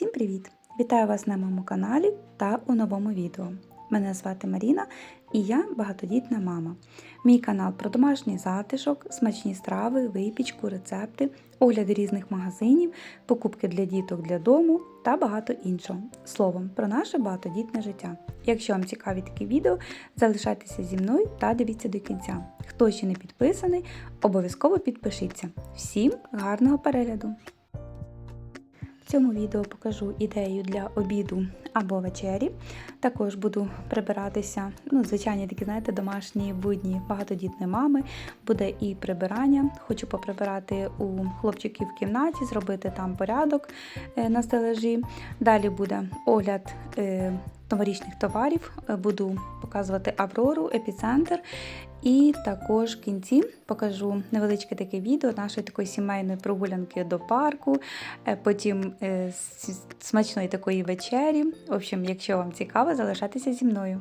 Всім привіт! Вітаю вас на моєму каналі та у новому відео. Мене звати Маріна і я багатодітна мама. Мій канал про домашній затишок, смачні страви, випічку, рецепти, огляди різних магазинів, покупки для діток для дому та багато іншого. Словом, про наше багатодітне життя. Якщо вам цікаві такі відео, залишайтеся зі мною та дивіться до кінця. Хто ще не підписаний, обов'язково підпишіться. Всім гарного перегляду! В цьому відео покажу ідею для обіду або вечері. Також буду прибиратися, ну, звичайні такі, знаєте, домашні будні багатодітної мами. Буде і прибирання. Хочу поприбирати у хлопчиків в кімнаті, зробити там порядок е, на стележі. Далі буде огляд. е, Новорічних товарів Е, буду показувати Аврору, епіцентр, і також в кінці покажу невеличке таке відео нашої такої сімейної прогулянки до парку, е, потім е, смачної такої вечері. В общем, якщо вам цікаво, залишайтеся зі мною.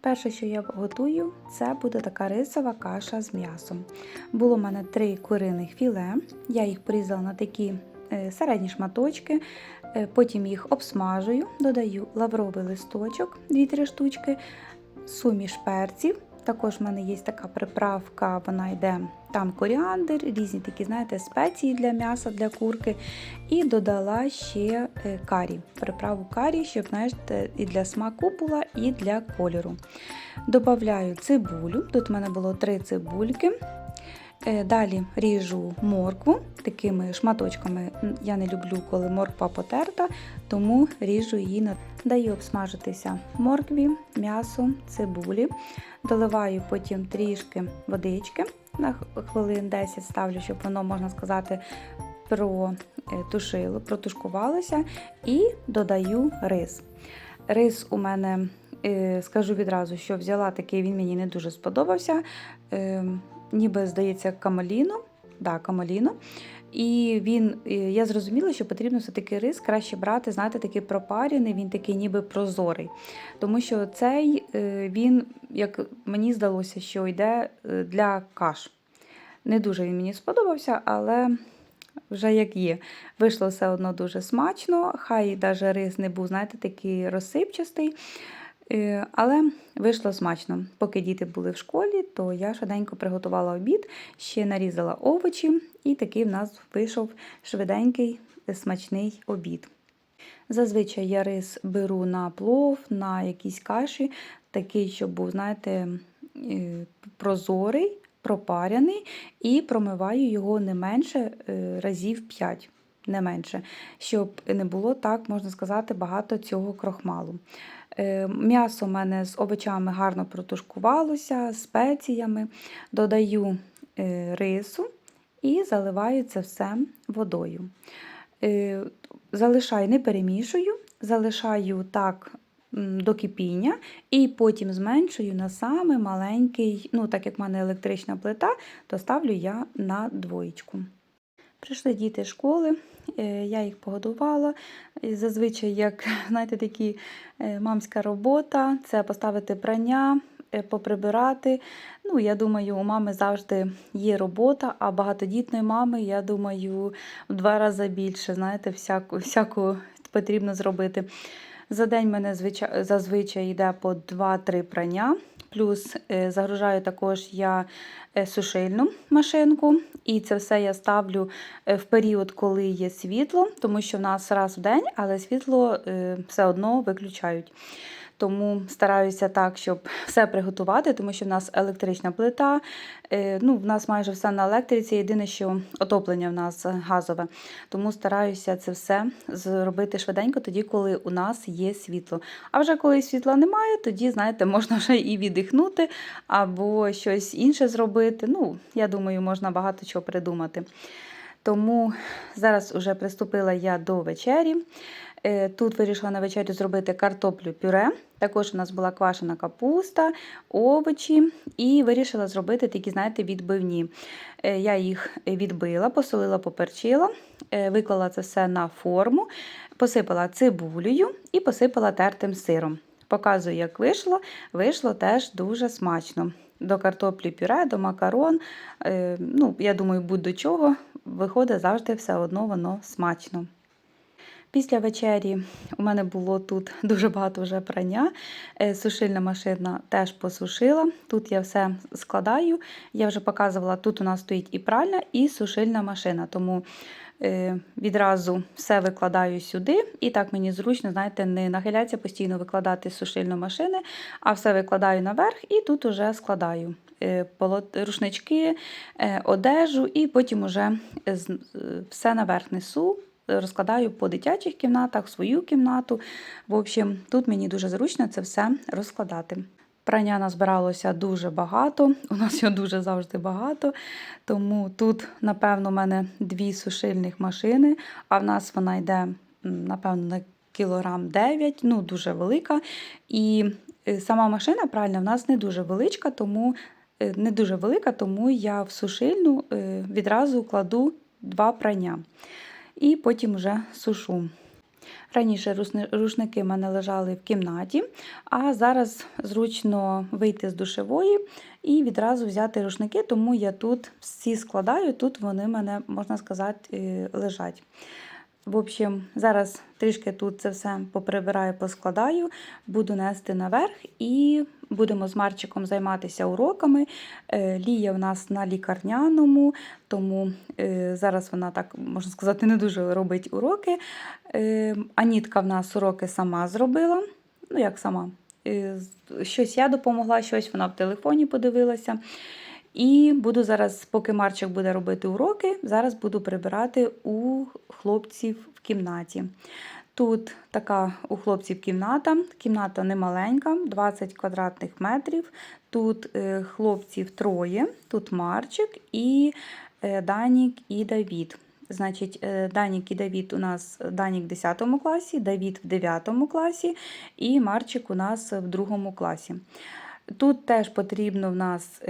Перше, що я готую, це буде така рисова каша з м'ясом. Було в мене три куриних філе. Я їх порізала на такі е, середні шматочки, потім їх обсмажую, додаю лавровий листочок, 2-3 штучки, суміш перців. Також в мене є така приправка, вона йде там коріандр, різні такі, знаєте, спеції для м'яса, для курки. І додала ще е, карі, приправу карі, щоб знаєте, і для смаку була, і для кольору. Добавляю цибулю. Тут в мене було три цибульки. Е, Далі ріжу моркву такими шматочками. Я не люблю, коли морква потерта, тому ріжу її на даю обсмажитися моркві, м'ясо, цибулі. Доливаю потім трішки водички на хвилин 10 ставлю, щоб воно, можна сказати, протушило, протушкувалося. І додаю рис. Рис у мене, е, скажу відразу, що взяла такий, він мені не дуже сподобався. Ніби, здається, камаліно. Да, камаліно. І він, я зрозуміла, що потрібно все-таки рис краще брати, знаєте, такий пропарений, він такий ніби прозорий. Тому що цей е, він, як мені здалося, що йде е, для каш. Не дуже він мені сподобався, але вже як є. Вийшло все одно дуже смачно, хай навіть рис не був, знаєте, такий розсипчастий. Е, Але вийшло смачно. Поки діти були в школі, то я швиденько приготувала обід, ще нарізала овочі, і такий в нас вийшов швиденький е, смачний обід. Зазвичай я рис беру на плов, на якісь каші, такий, щоб був, знаєте, е, прозорий, пропаряний, і промиваю його не менше разів 5, не менше, щоб не було так, можна сказати, багато цього крохмалу. Е, М'ясо в мене з овочами гарно протушкувалося, спеціями. Додаю е, рису і заливаю це все водою. Е, Залишаю, не перемішую, залишаю так до кипіння і потім зменшую на самий маленький, ну так як в мене електрична плита, то ставлю я на двоєчку. Прийшли діти школи, е, я їх погодувала. Зазвичай, як знаєте, такі е, мамська робота, це поставити прання, е, поприбирати. Ну, я думаю, у мами завжди є робота, а багатодітної мами, я думаю, в два рази більше. Знаєте, всяку, всяку потрібно зробити. За день мене звича- зазвичай йде по 2-3 прання. Плюс е, загружаю також я е, сушильну машинку, і це все я ставлю е, в період, коли є світло, тому що в нас раз в день, але світло все одно виключають. Тому стараюся так, щоб все приготувати, тому що в нас електрична плита. е, Ну, в нас майже все на електриці. Єдине, що отоплення в нас газове. Тому стараюся це все зробити швиденько, тоді, коли у нас є світло. А вже коли світла немає, тоді, знаєте, можна вже і віддихнути або щось інше зробити. Ну, я думаю, можна багато чого придумати. Тому зараз вже приступила я до вечері. Е, Тут вирішила на вечерю зробити картоплю пюре. Також у нас була квашена капуста, овочі, і вирішила зробити такі, знаєте, відбивні. Е, Я їх відбила, посолила, поперчила, е, виклала це все на форму, посипала цибулею і посипала тертим сиром. Показую, як вийшло. Вийшло теж дуже смачно. До картоплі пюре, до макарон. Ну, я думаю, будь-до чого виходить завжди все одно воно смачно. Після вечері у мене було тут дуже багато вже прання. Е, Сушильна машина теж посушила. Тут я все складаю. Я вже показувала, тут у нас стоїть і пральна, і сушильна машина. Тому е, відразу все викладаю сюди. І так мені зручно, знаєте, не нахиляться постійно викладати з сушильної машини, а все викладаю наверх і тут уже складаю е, рушнички, одежу, і потім уже все наверх несу розкладаю по дитячих кімнатах, свою кімнату. В общем, тут мені дуже зручно це все розкладати. Прання назбиралося дуже багато, у нас його дуже завжди багато. Тому тут, напевно, у мене дві сушильних машини, а в нас вона йде, напевно, на кілограм 9, ну дуже велика. І е, сама машина пральна в нас не дуже величка, тому е, не дуже велика, тому я в сушильну е, відразу кладу два прання і потім вже сушу. Раніше рушники в мене лежали в кімнаті, а зараз зручно вийти з душевої і відразу взяти рушники, тому я тут всі складаю, тут вони мене, можна сказати, е, лежать. В общем, зараз трішки тут це все поприбираю, поскладаю, буду нести наверх і будемо з Марчиком займатися уроками. Е, Лія в нас на лікарняному, тому е, зараз вона так, можна сказати, не дуже робить уроки. Е, Анітка в нас уроки сама зробила. Ну, як сама. Щось я допомогла, щось вона в телефоні подивилася. І буду зараз, поки Марчик буде робити уроки, зараз буду прибирати у хлопців в кімнаті. Тут така у хлопців кімната. Кімната не маленька, 20 квадратних метрів. Тут е, хлопців троє, тут Марчик і е, Данік і Давід. Значить, е, Данік і Давід у нас Данік в 10 класі, Давід в 9 класі і Марчик у нас в 2 класі. Тут теж потрібно в нас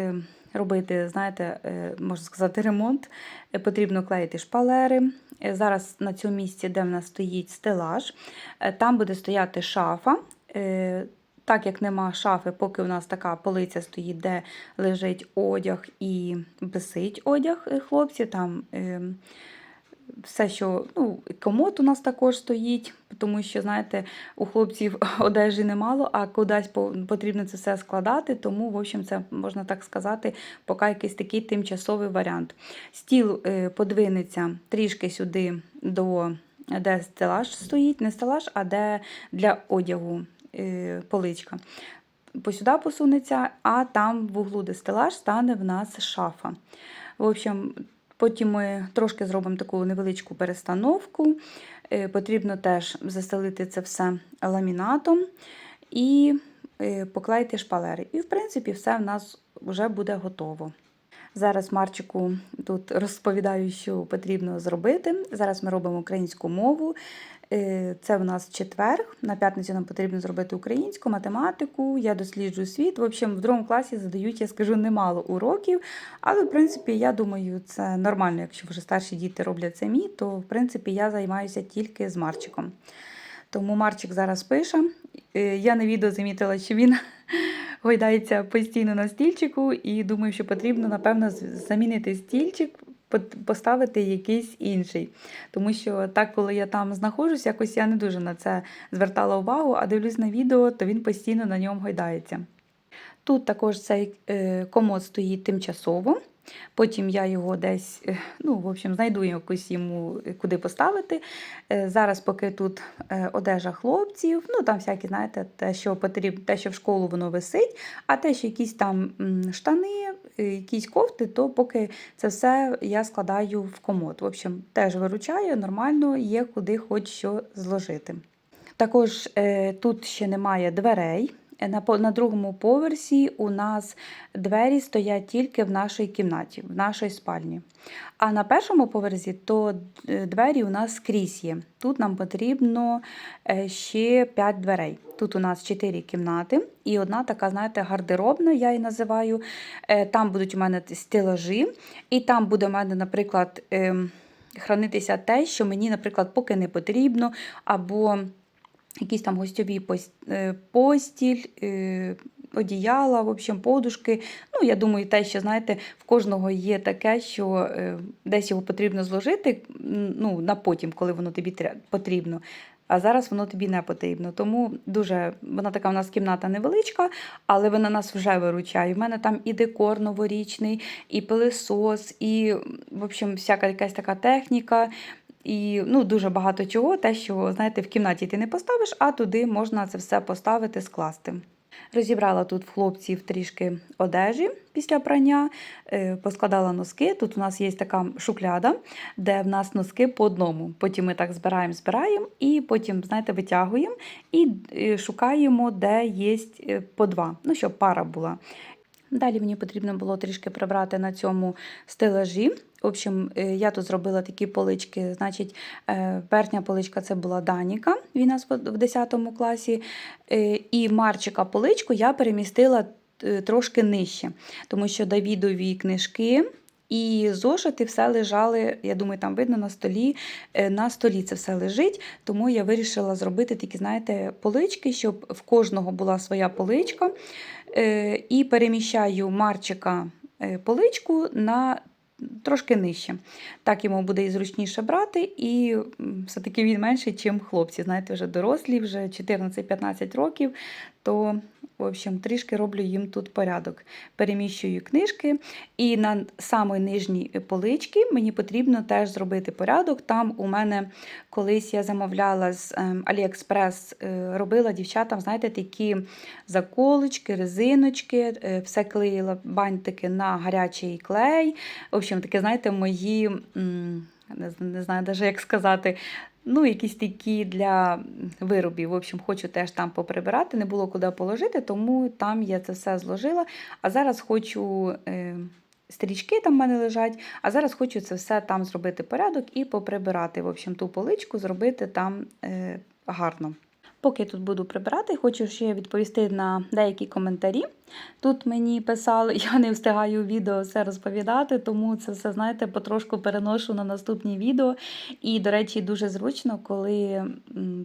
робити, знаєте, е, можна сказати, ремонт. Е, Потрібно клеїти шпалери. Е, Зараз на цьому місці, де в нас стоїть стелаж, там буде стояти шафа. Так як нема шафи, поки у нас така полиця стоїть, де лежить одяг і висить одяг хлопців, там е, все, що ну, комод у нас також стоїть, тому що, знаєте, у хлопців одежі немало, а кудись потрібно це все складати. Тому, в общем, це можна так сказати, поки якийсь такий тимчасовий варіант. Стіл е, подвинеться трішки сюди до де стелаж стоїть, не стелаж, а де для одягу е, поличка. Посюди посунеться, а там в углу, де стелаж, стане в нас шафа. В общем, Потім ми трошки зробимо таку невеличку перестановку. Е, Потрібно теж застелити це все ламінатом і е, поклеїти шпалери. І, в принципі, все в нас вже буде готово. Зараз Марчику тут розповідаю, що потрібно зробити. Зараз ми робимо українську мову. Е, Це в нас четвер. На п'ятницю нам потрібно зробити українську, математику. Я досліджую світ. В общем, в другому класі задають, я скажу, немало уроків. Але, в принципі, я думаю, це нормально, якщо вже старші діти роблять самі, то в принципі я займаюся тільки з Марчиком. Тому Марчик зараз пише. Е, Я на відео замітила, що він гойдається постійно на стільчику, і думаю, що потрібно, напевно, замінити стільчик, поставити якийсь інший. Тому що так, коли я там знаходжусь, якось я не дуже на це звертала увагу, а дивлюсь на відео, то він постійно на ньому гойдається. Тут також цей е, комод стоїть тимчасово. Потім я його десь, е, ну, в общем, знайду якусь йому е, куди поставити. Зараз, поки тут одежа хлопців, ну там всякі, знаєте, те, що потрібно, те, що в школу воно висить, а те, що якісь там штани, якісь кофти, то поки це все я складаю в комод. В общем, теж виручаю, нормально є куди хоч що зложити. Також е, тут ще немає дверей. Е, На, другому поверсі у нас двері стоять тільки в нашій кімнаті, в нашій спальні. А на першому поверсі то е, двері у нас скрізь є. Тут нам потрібно е, ще 5 дверей. Тут у нас 4 кімнати і одна така, знаєте, гардеробна, я її називаю. Там будуть у мене стелажі, і там буде у мене, наприклад, ем, хранитися те, що мені, наприклад, поки не потрібно, або якісь там гостьові е, постіль, е, одіяла, в общем, подушки. Ну, я думаю, те, що знаєте, в кожного є таке, що е, десь його потрібно зложити ну, на потім, коли воно тобі потрібно. А зараз воно тобі не потрібно. Тому дуже вона така у нас кімната невеличка, але вона нас вже виручає. У мене там і декор новорічний, і пилисос, і в общем, всяка якась така техніка. І ну, дуже багато чого, те, що знаєте, в кімнаті ти не поставиш, а туди можна це все поставити, скласти. Розібрала тут в хлопців трішки одежі після прання, е, поскладала носки. Тут у нас є така шухляда, де в нас носки по одному. Потім ми так збираємо, збираємо, і потім, знаєте, витягуємо і е, шукаємо, де є е, по два. Ну, щоб пара була. Далі мені потрібно було трішки прибрати на цьому стелажі. В общем, е, я тут зробила такі полички. Значить, е, верхня поличка це була Даніка, він нас в в 10 класі. Е, І Марчика поличку я перемістила трошки нижче, тому що Давідові книжки. І зошити все лежали, я думаю, там видно на столі. На столі це все лежить, тому я вирішила зробити такі, знаєте, полички, щоб в кожного була своя поличка. І переміщаю Марчика поличку на трошки нижче. Так йому буде і зручніше брати, і все-таки він менший, ніж хлопці. Знаєте, вже дорослі, вже 14-15 років, то, в общем, трішки роблю їм тут порядок. Переміщую книжки, і на самій нижній поличці мені потрібно теж зробити порядок. Там у мене колись я замовляла з ем, AliExpress, е, робила дівчатам, знаєте, такі заколочки, резиночки, е, все клеїла бантики на гарячий клей. В общем, таке, знаєте, мої, не знаю навіть як сказати, ну, якісь такі для виробів. В общем, хочу теж там поприбирати, не було куди положити, тому там я це все зложила. А зараз хочу. Е, Стрічки там в мене лежать, а зараз хочу це все там зробити порядок і поприбирати. В общем, ту поличку зробити там е, гарно. Поки я тут буду прибирати, хочу ще відповісти на деякі коментарі. Тут мені писали, я не встигаю відео все розповідати, тому це все, знаєте, потрошку переношу на наступні відео. І, до речі, дуже зручно, коли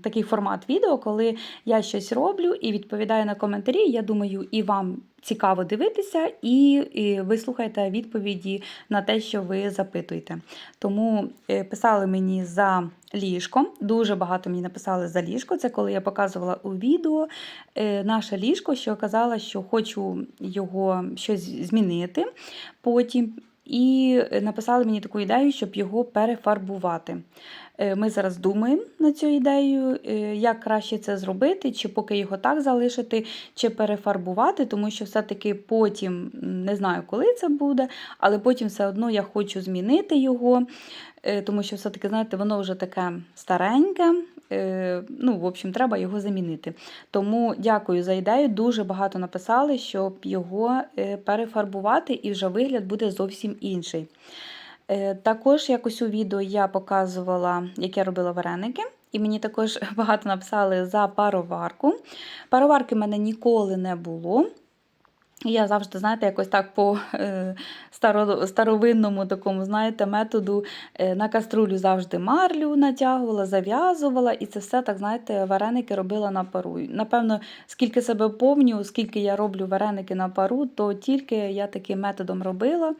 такий формат відео, коли я щось роблю і відповідаю на коментарі. Я думаю, і вам цікаво дивитися, і, і ви слухаєте відповіді на те, що ви запитуєте. Тому е, писали мені за ліжко. Дуже багато мені написали за ліжко. Це коли я показувала у відео е, наше ліжко, що казала, що хочу його щось змінити потім. І написали мені таку ідею, щоб його перефарбувати. Е, Ми зараз думаємо над цією ідеєю, е, як краще це зробити, чи поки його так залишити, чи перефарбувати, тому що все-таки потім не знаю, коли це буде, але потім все одно я хочу змінити його, е, тому що все-таки, знаєте, воно вже таке стареньке. Е, Ну, в общем, треба його замінити. Тому дякую за ідею. Дуже багато написали, щоб його е, перефарбувати, і вже вигляд буде зовсім інший. Е, Також якось у відео я показувала, як я робила вареники. І мені також багато написали за пароварку. Пароварки в мене ніколи не було. Я завжди, знаєте, якось так по е, старо, старовинному такому, знаєте, методу е, на каструлю завжди марлю натягувала, зав'язувала, і це все, так, знаєте, вареники робила на пару. Напевно, скільки себе помню, скільки я роблю вареники на пару, то тільки я таким методом робила.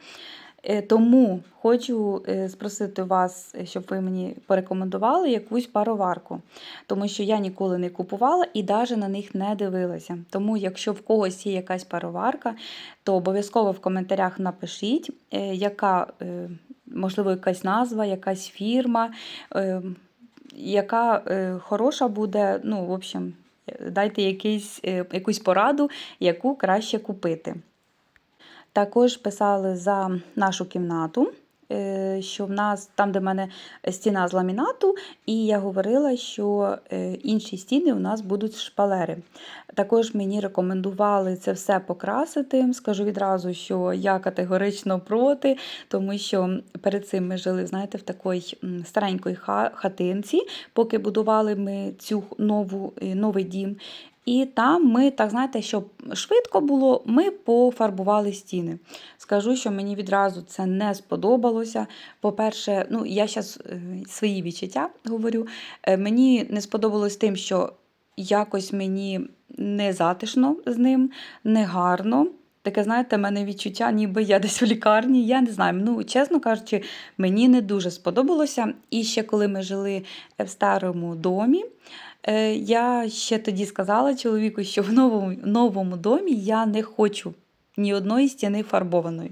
Е, Тому хочу е, спросити вас, е, щоб ви мені порекомендували якусь пароварку, тому що я ніколи не купувала і навіть на них не дивилася. Тому, якщо в когось є якась пароварка, то обов'язково в коментарях напишіть, яка, можливо, якась назва, якась фірма, яка хороша буде. Ну, в общем, дайте якийсь, якусь пораду, яку краще купити. Також писали за нашу кімнату, е, що в нас там, де в мене стіна з ламінату, і я говорила, що е, інші стіни у нас будуть шпалери. Також мені рекомендували це все покрасити. Скажу відразу, що я категорично проти, тому що перед цим ми жили, знаєте, в такій старенькій хатинці, поки будували ми цю нову, е, новий дім. І там ми, так знаєте, щоб швидко було, ми пофарбували стіни. Скажу, що мені відразу це не сподобалося. По-перше, ну я зараз свої відчуття говорю. Е, Мені не сподобалось тим, що якось мені не затишно з ним, не гарно. Таке, знаєте, в мене відчуття, ніби я десь в лікарні. Я не знаю. Ну, чесно кажучи, мені не дуже сподобалося. І ще коли ми жили в старому домі, е, я ще тоді сказала чоловіку, що в новому, новому домі я не хочу ні одної стіни фарбованої.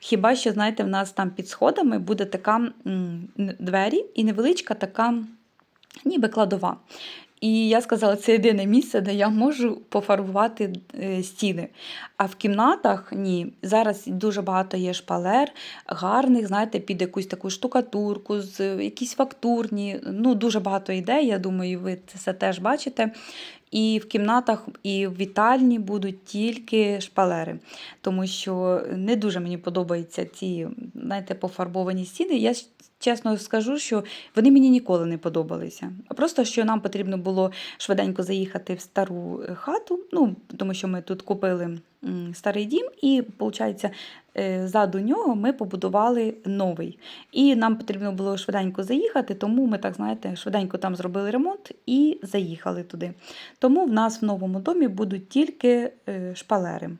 Хіба що, знаєте, в нас там під сходами буде така м, двері і невеличка така, ніби кладова. І я сказала, це єдине місце, де я можу пофарбувати е, стіни. А в кімнатах ні. Зараз дуже багато є шпалер, гарних, знаєте, під якусь таку штукатурку, якісь фактурні. Ну, дуже багато ідей. Я думаю, ви це теж бачите. І в кімнатах, і в вітальні будуть тільки шпалери, тому що не дуже мені подобаються ці, знаєте, пофарбовані стіни. Я чесно скажу, що вони мені ніколи не подобалися. Просто що нам потрібно було швиденько заїхати в стару е, хату, ну тому що ми тут купили старий дім, і виходить, ззаду нього ми побудували новий. І нам потрібно було швиденько заїхати, тому ми так знаєте, швиденько там зробили ремонт і заїхали туди. Тому в нас в новому домі будуть тільки е, шпалери.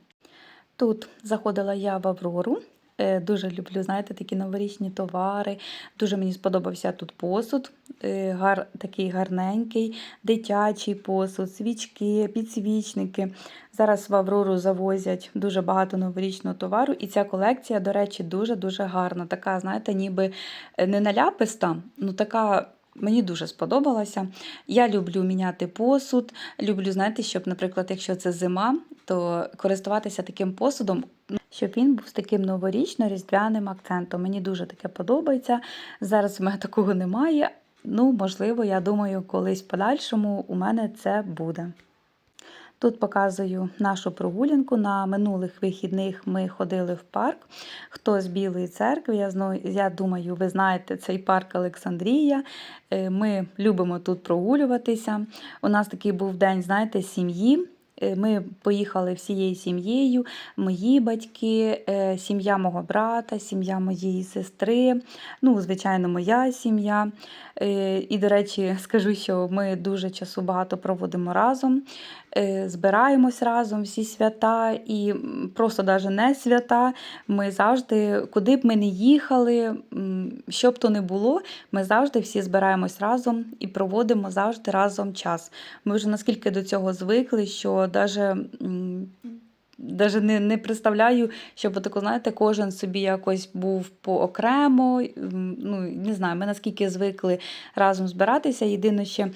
Тут заходила я в Аврору. Е, Дуже люблю, знаєте, такі новорічні товари. Дуже мені сподобався тут посуд, е, гар, такий гарненький, дитячий посуд, свічки, підсвічники. Зараз в Аврору завозять дуже багато новорічного товару, і ця колекція, до речі, дуже-дуже гарна. Така, знаєте, ніби е, не наляписта, ну така. Мені дуже сподобалася. Я люблю міняти посуд. Люблю, знаєте, щоб, наприклад, якщо це зима, то користуватися таким посудом, щоб він був з таким новорічно-різдвяним акцентом. Мені дуже таке подобається. Зараз в мене такого немає. Ну, можливо, я думаю, колись в подальшому у мене це буде. Тут показую нашу прогулянку. На минулих вихідних ми ходили в парк. Хто з Білої церкви, я, зно- я думаю, ви знаєте цей парк Олександрія. Е, Ми любимо тут прогулюватися. У нас такий був день, знаєте, сім'ї. Е, Ми поїхали всією сім'єю, мої батьки, е, сім'я мого брата, сім'я моєї сестри, ну, звичайно, моя сім'я. Е, І, до речі, скажу, що ми дуже часу багато проводимо разом, збираємось разом всі свята і просто навіть не свята. Ми завжди, куди б ми не їхали, що б то не було, ми завжди всі збираємось разом і проводимо завжди разом час. Ми вже наскільки до цього звикли, що навіть. Даже не, не представляю, щоб таку, знаєте, кожен собі якось був поокремо. Ну, не знаю, ми наскільки звикли разом збиратися. Єдине, ще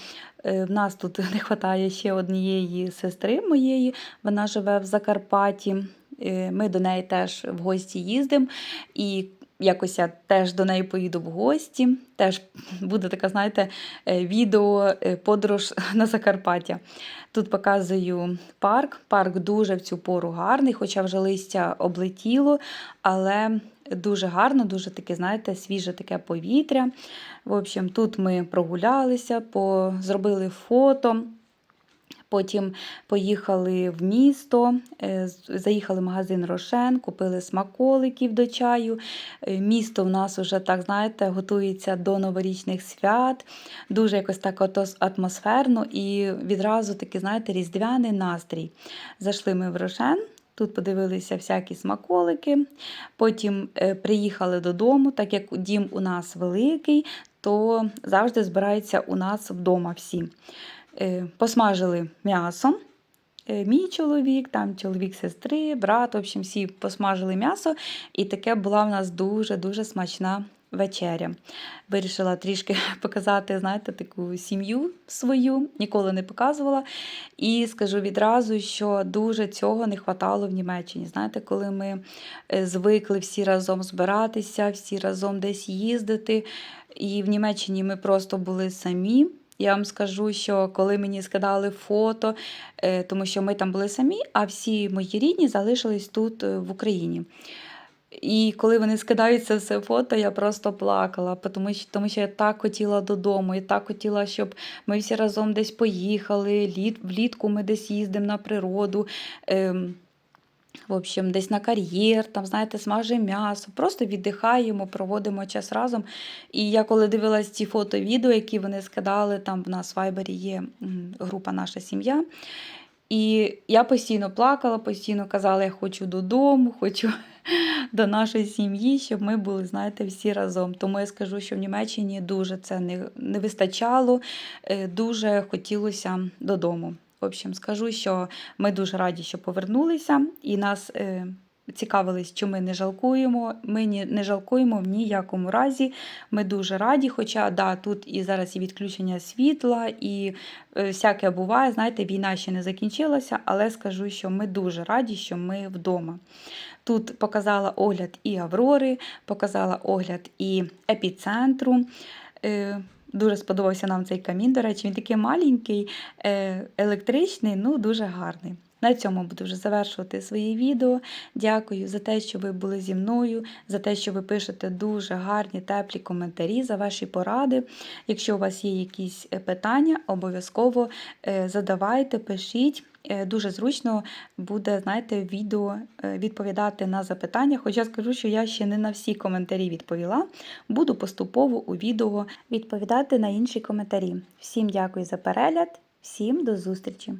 е, в нас тут не вистачає ще однієї сестри моєї, вона живе в Закарпатті. Е, Ми до неї теж в гості їздимо. І якось я теж до неї поїду в гості. Теж буде така, знаєте, е, відео е, подорож на Закарпаття. Тут показую парк. Парк дуже в цю пору гарний, хоча вже листя облетіло, але дуже гарно, дуже таке, знаєте, свіже таке повітря. В общем, тут ми прогулялися, зробили фото. Потім поїхали в місто, е, заїхали в магазин Рошен, купили смаколиків до чаю. Е, Місто в нас вже так, знаєте, готується до новорічних свят. Дуже якось так атмосферно і відразу такий, знаєте, різдвяний настрій. Зайшли ми в Рошен. Тут подивилися всякі смаколики. Потім е, приїхали додому, так як дім у нас великий, то завжди збираються у нас вдома всі. Е, Посмажили м'ясо. Е, Мій чоловік, там чоловік сестри, брат, в общем, всі посмажили м'ясо, і таке була в нас дуже-дуже смачна вечеря. Вирішила трішки показати, знаєте, таку сім'ю свою, ніколи не показувала. І скажу відразу, що дуже цього не хватало в Німеччині. Знаєте, коли ми е, звикли всі разом збиратися, всі разом десь їздити. І в Німеччині ми просто були самі. Я вам скажу, що коли мені скидали фото, е, тому що ми там були самі, а всі мої рідні залишились тут е, в Україні. І коли вони скидають це все фото, я просто плакала, тому що, тому що я так хотіла додому, і так хотіла, щоб ми всі разом десь поїхали. Літ, влітку ми десь їздимо на природу. Ем, в общем, десь на кар'єр, там, знаєте, смажимо м'ясо, просто віддихаємо, проводимо час разом. І я коли дивилась ці фото, відео, які вони скидали, там в нас в Вайбері є група Наша сім'я. І я постійно плакала, постійно казала, я хочу додому, хочу до нашої сім'ї, щоб ми були, знаєте, всі разом. Тому я скажу, що в Німеччині дуже це не, не вистачало, е, дуже хотілося додому. В общем, скажу, що ми дуже раді, що повернулися, і нас е, цікавились, що ми не жалкуємо. Ми не жалкуємо в ніякому разі. Ми дуже раді. Хоча да, тут і зараз і відключення світла, і е, всяке буває. Знаєте, війна ще не закінчилася, але скажу, що ми дуже раді, що ми вдома. Тут показала огляд і Аврори, показала огляд і епіцентру. Е, Дуже сподобався нам цей камін. До речі, він такий маленький, е, електричний, ну дуже гарний. На цьому буду вже завершувати своє відео. Дякую за те, що ви були зі мною, за те, що ви пишете дуже гарні, теплі коментарі, за ваші поради. Якщо у вас є якісь е, питання, обов'язково е, задавайте, пишіть. Е, Дуже зручно буде, знаєте, відео відповідати на запитання. Хоча скажу, що я ще не на всі коментарі відповіла. Буду поступово у відео відповідати на інші коментарі. Всім дякую за перегляд, всім до зустрічі!